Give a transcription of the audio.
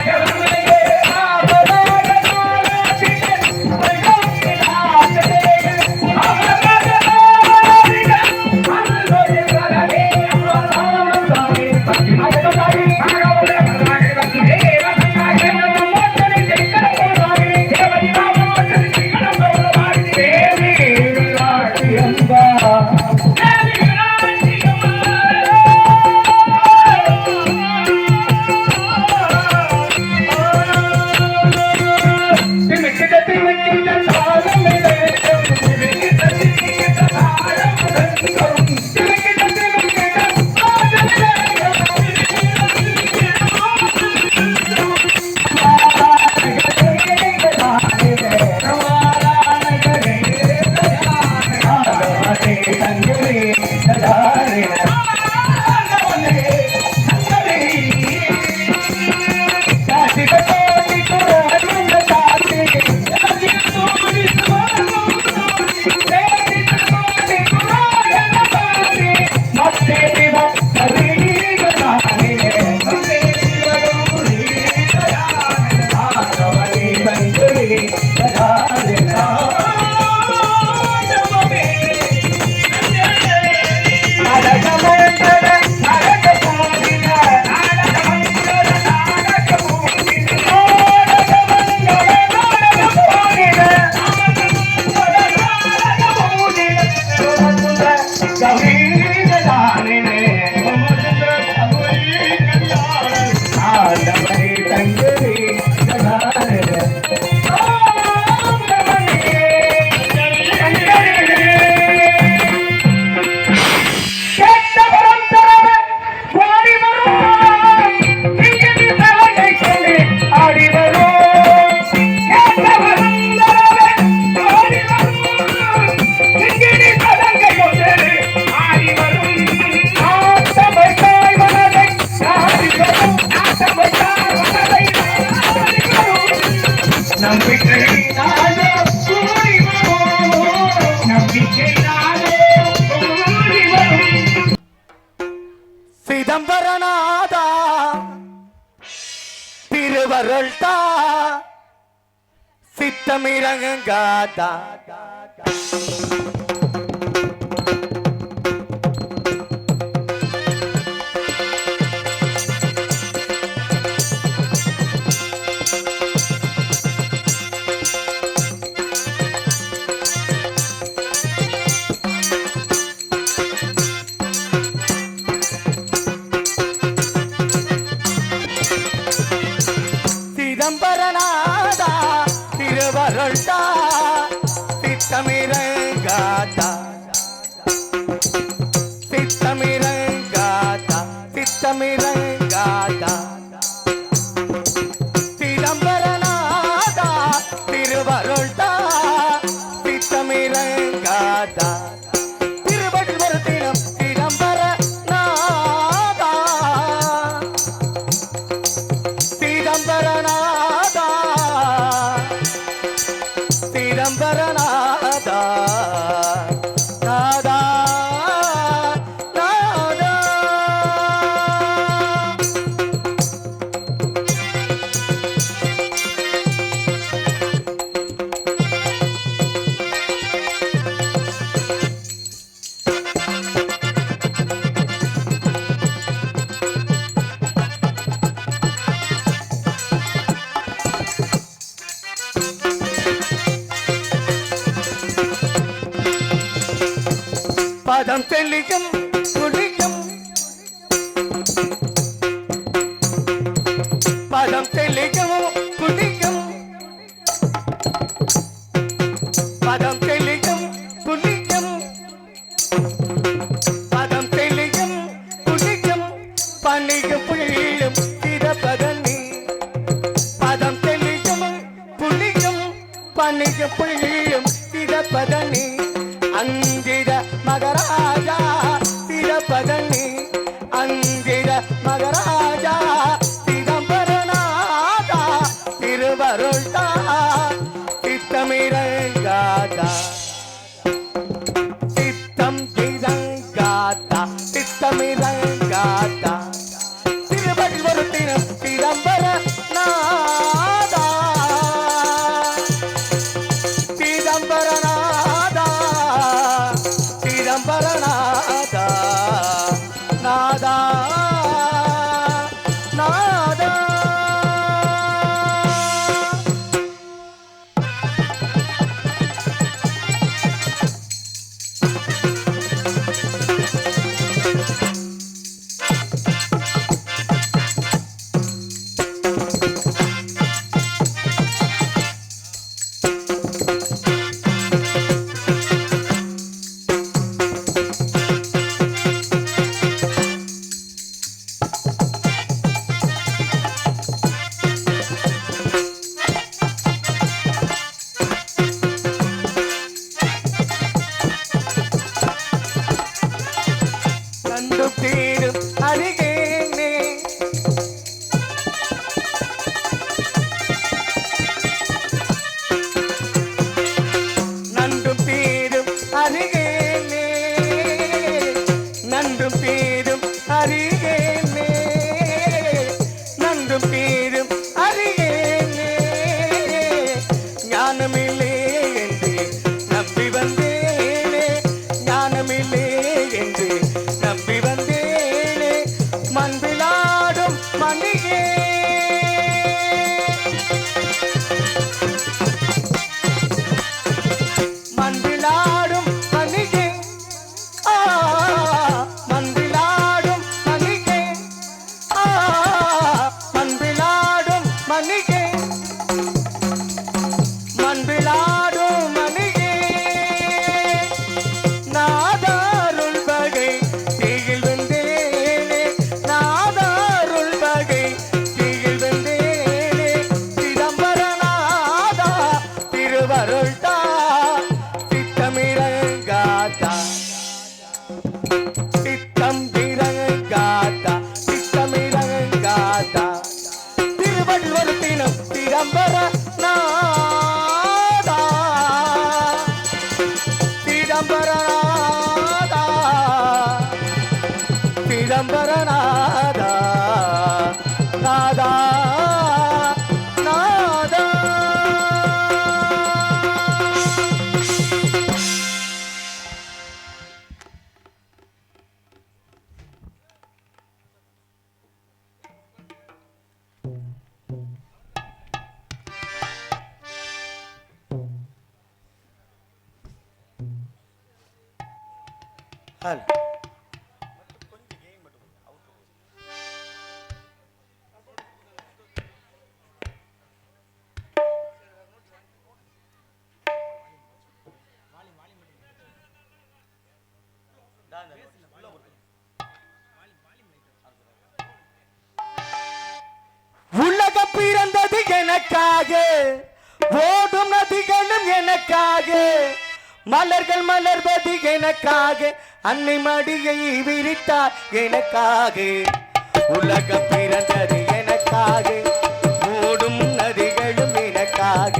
Yeah. வரல்டா சித்தமிரங்கா காத்தா சிதம்பரநாதா திருவருள் தா சித்தமிரங்காதா திருவள்ளுவரத்தினம் சிதம்பரநாதா. சிதம்பரநாதா. சிதம்பரநாதா. தெளிக்கும் आजा Hadi. எனக்காக ஓடும் நதிகளும் எனக்காக. மலர்கள் மலர்வதி எனக்காக. அன்னை மடியை விரித்தார் எனக்காக. உலகம் பிறந்தது எனக்காக. ஓடும் நதிகளும் எனக்காக.